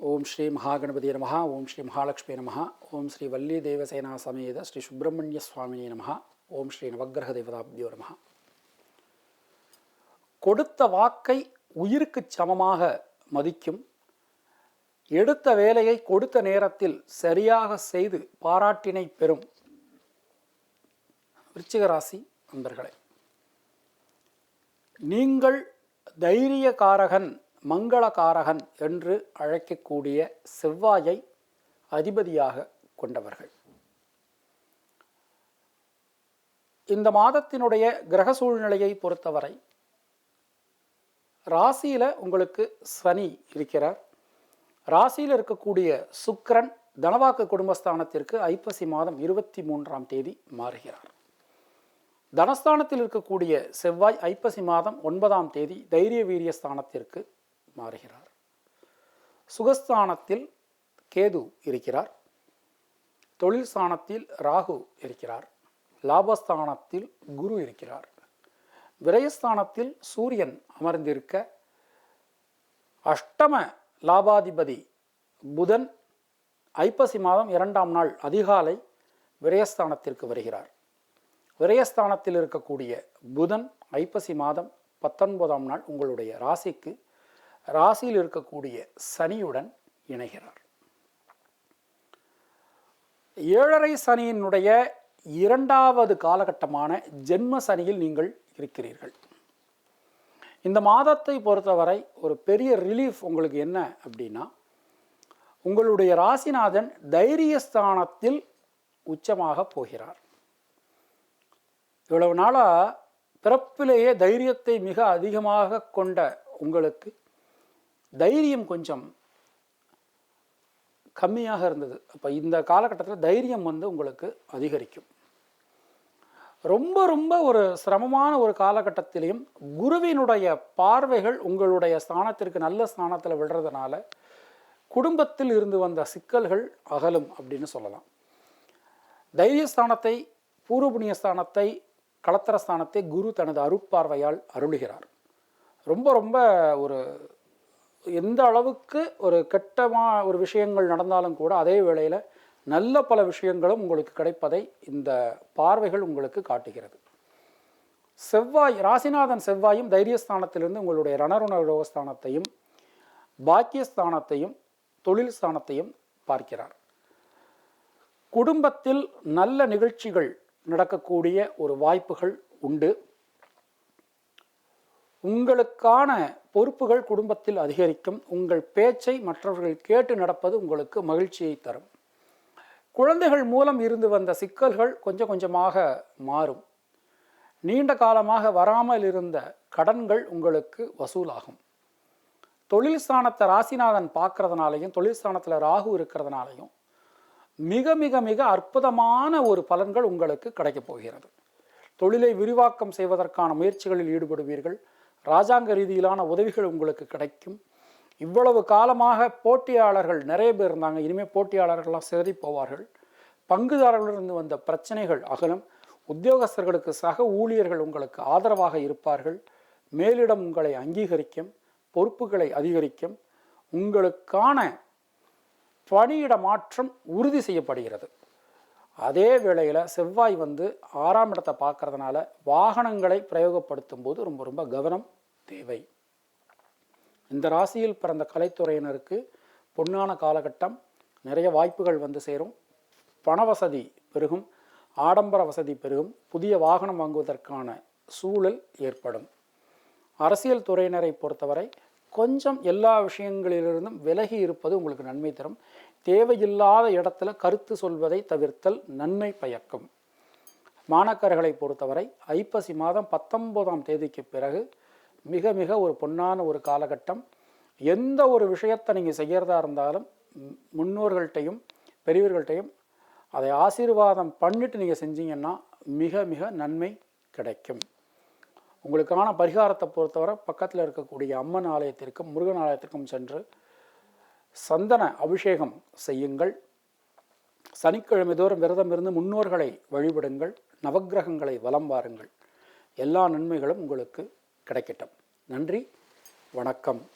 ஓம் ஸ்ரீ மகாகணபதி நமஹா ஓம் ஸ்ரீ மகாலட்சுமி நமஹா ஓம் ஸ்ரீ வல்லி தேவசேனா சமேத ஸ்ரீ சுப்பிரமணிய சுவாமினி நமஹா ஓம் ஸ்ரீ நவகிரக தேவதாபியோ நமஹா. கொடுத்த வாக்கை உயிருக்கு சமமாக மதிக்கும் எடுத்த வேலையை கொடுத்த நேரத்தில் சரியாக செய்து பாராட்டினை பெறும் விருச்சிகராசி நண்பர்களே நீங்கள் தைரியகாரகன் மங்களகாரகன் என்று அழைக்கக்கூடிய செவ்வாயை அதிபதியாக கொண்டவர்கள். இந்த மாதத்தினுடைய கிரக சூழ்நிலையை பொறுத்தவரை ராசியில் உங்களுக்கு சனி இருக்கிறார். ராசியில் இருக்கக்கூடிய சுக்கரன் தனவாக்கு குடும்பஸ்தானத்திற்கு ஐப்பசி மாதம் இருபத்தி மூன்றாம் தேதி மாறுகிறார். தனஸ்தானத்தில் இருக்கக்கூடிய செவ்வாய் ஐப்பசி மாதம் ஒன்பதாம் தேதி தைரிய வீரிய ஸ்தானத்திற்கு மாறுகிறார். சுகஸ்தானத்தில் கேது இருக்கிறார். தொழில் ஸ்தானத்தில் ராகு இருக்கிறார். லாபஸ்தானத்தில் குரு இருக்கிறார். விரயஸ்தானத்தில் சூரியன் அமர்ந்திருக்க அஷ்டம லாபாதிபதி புதன் ஐப்பசி மாதம் இரண்டாம் நாள் அதிகாலை விரயஸ்தானத்திற்கு வருகிறார். விரயஸ்தானத்தில் இருக்கக்கூடிய புதன் ஐப்பசி மாதம் பத்தொன்பதாம் நாள் உங்களுடைய ராசிக்கு ராசியில் இருக்கக்கூடிய சனியுடன் இணைகிறார். ஏழரை சனியினுடைய இரண்டாவது காலகட்டமான ஜென்ம சனியில் நீங்கள் இருக்கிறீர்கள். இந்த மாதத்தை பொறுத்தவரை ஒரு பெரிய ரிலீஃப் உங்களுக்கு என்ன அப்படின்னா உங்களுடைய ராசிநாதன் தைரியஸ்தானத்தில் உச்சமாக போகிறார். இவ்வளவு நாளாக பிறப்பிலேயே தைரியத்தை மிக அதிகமாக கொண்ட உங்களுக்கு தைரியம் கொஞ்சம் கம்மியாக இருந்தது. அப்போ இந்த காலகட்டத்தில் தைரியம் வந்து உங்களுக்கு அதிகரிக்கும். ரொம்ப ரொம்ப ஒரு சிரமமான ஒரு காலகட்டத்திலையும் குருவினுடைய பார்வைகள் உங்களுடைய ஸ்தானத்திற்கு நல்ல ஸ்தானத்தில் விடுறதுனால குடும்பத்தில் இருந்து வந்த சிக்கல்கள் அகலும் அப்படின்னு சொல்லலாம். தைரியஸ்தானத்தை பூர்வபுண்ணிய ஸ்தானத்தை களத்திர ஸ்தானத்தை குரு தனது அருட்பார்வையால் அருளுகிறார். ரொம்ப ரொம்ப ஒரு எந்த அளவுக்கு ஒரு கெட்டமாக ஒரு விஷயங்கள் நடந்தாலும் கூட அதே வேளையில் நல்ல பல விஷயங்களும் உங்களுக்கு கிடைப்பதை இந்த பார்வைகள் உங்களுக்கு காட்டுகிறது. செவ்வாய் ராசிநாதன் செவ்வாயும் தைரியஸ்தானத்திலிருந்து உங்களுடைய ரணருணரோகஸ்தானத்தையும் பாக்கியஸ்தானத்தையும் தொழில் ஸ்தானத்தையும் பார்க்கிறார். குடும்பத்தில் நல்ல நிகழ்ச்சிகள் நடக்கக்கூடிய ஒரு வாய்ப்புகள் உண்டு. உங்களுக்கான பொறுப்புகள் குடும்பத்தில் அதிகரிக்கும். உங்கள் பேச்சை மற்றவர்கள் கேட்டு நடப்பது உங்களுக்கு மகிழ்ச்சியை தரும். குழந்தைகள் மூலம் இருந்து வந்த சிக்கல்கள் கொஞ்சம் கொஞ்சமாக மாறும். நீண்ட காலமாக வராமல் இருந்த கடன்கள் உங்களுக்கு வசூலாகும். தொழில் ஸ்தானத்தை ராசிநாதன் பார்க்கறதுனாலையும் தொழில் ஸ்தானத்தில் ராகு இருக்கிறதுனாலையும் மிக மிக மிக அற்புதமான ஒரு பலன்கள் உங்களுக்கு கிடைக்கப் போகிறது. தொழிலை விரிவாக்கம் செய்வதற்கான முயற்சிகளில் ஈடுபடுவீர்கள். ராஜாங்க ரீதியிலான உதவிகள் உங்களுக்கு கிடைக்கும். இவ்வளவு காலமாக போட்டியாளர்கள் நிறைய பேர் இருந்தாங்க. இனிமேல் போட்டியாளர்கள்லாம் சிதறி போவார்கள். பங்குதாரர்களிருந்து வந்த பிரச்சனைகள் அகலும். உத்தியோகஸ்தர்களுக்கு சக ஊழியர்கள் உங்களுக்கு ஆதரவாக இருப்பார்கள். மேலிடம் உங்களை அங்கீகரிக்கும். பொறுப்புகளை அதிகரிக்கும். உங்களுக்கான பணியிட மாற்றம் உறுதி செய்யப்படுகிறது. அதே வேளையில் செவ்வாய் வந்து ஆறாம் இடத்தை பார்க்கறதுனால வாகனங்களை பிரயோகப்படுத்தும் போது ரொம்ப ரொம்ப கவனம் தேவை. இந்த ராசியில் பிறந்த கலைத்துறையினருக்கு பொன்னான காலகட்டம் நிறைய வாய்ப்புகள் வந்து சேரும். பண வசதி பெருகும் ஆடம்பர வசதி பெருகும் புதிய வாகனம் வாங்குவதற்கான சூழல் ஏற்படும். அரசியல் துறையினரை பொறுத்தவரை கொஞ்சம் எல்லா விஷயங்களிலிருந்தும் விலகி இருப்பது உங்களுக்கு நன்மை தரும். தேவையில்லாத இடத்துல கருத்து சொல்வதை தவிர்த்தல் நன்மை பயக்கும். மாணக்கர்களை பொறுத்தவரை ஐப்பசி மாதம் பத்தொன்பதாம் தேதிக்கு பிறகு மிக மிக ஒரு பொன்னான ஒரு காலகட்டம். எந்த ஒரு விஷயத்தை நீங்கள் செய்கிறதா இருந்தாலும் முன்னோர்கள்ட்டையும் பெரியவர்கள்ட்டையும் அதை ஆசீர்வாதம் பண்ணிட்டு நீங்கள் செஞ்சீங்கன்னா மிக மிக நன்மை கிடைக்கும். உங்களுக்கான பரிகாரத்தை பொறுத்தவரை பக்கத்தில் இருக்கக்கூடிய அம்மன் ஆலயத்திற்கும் முருகன் ஆலயத்திற்கும் சென்று சந்தன அபிஷேகம் செய்யுங்கள். சனிக்கிழமை தோறும் விரதம் இருந்து முன்னோர்களை வழிபடுங்கள். நவக்கிரகங்களை வலம் வாருங்கள். எல்லா நன்மைகளும் உங்களுக்கு கிடைக்கட்டும். நன்றி. வணக்கம்.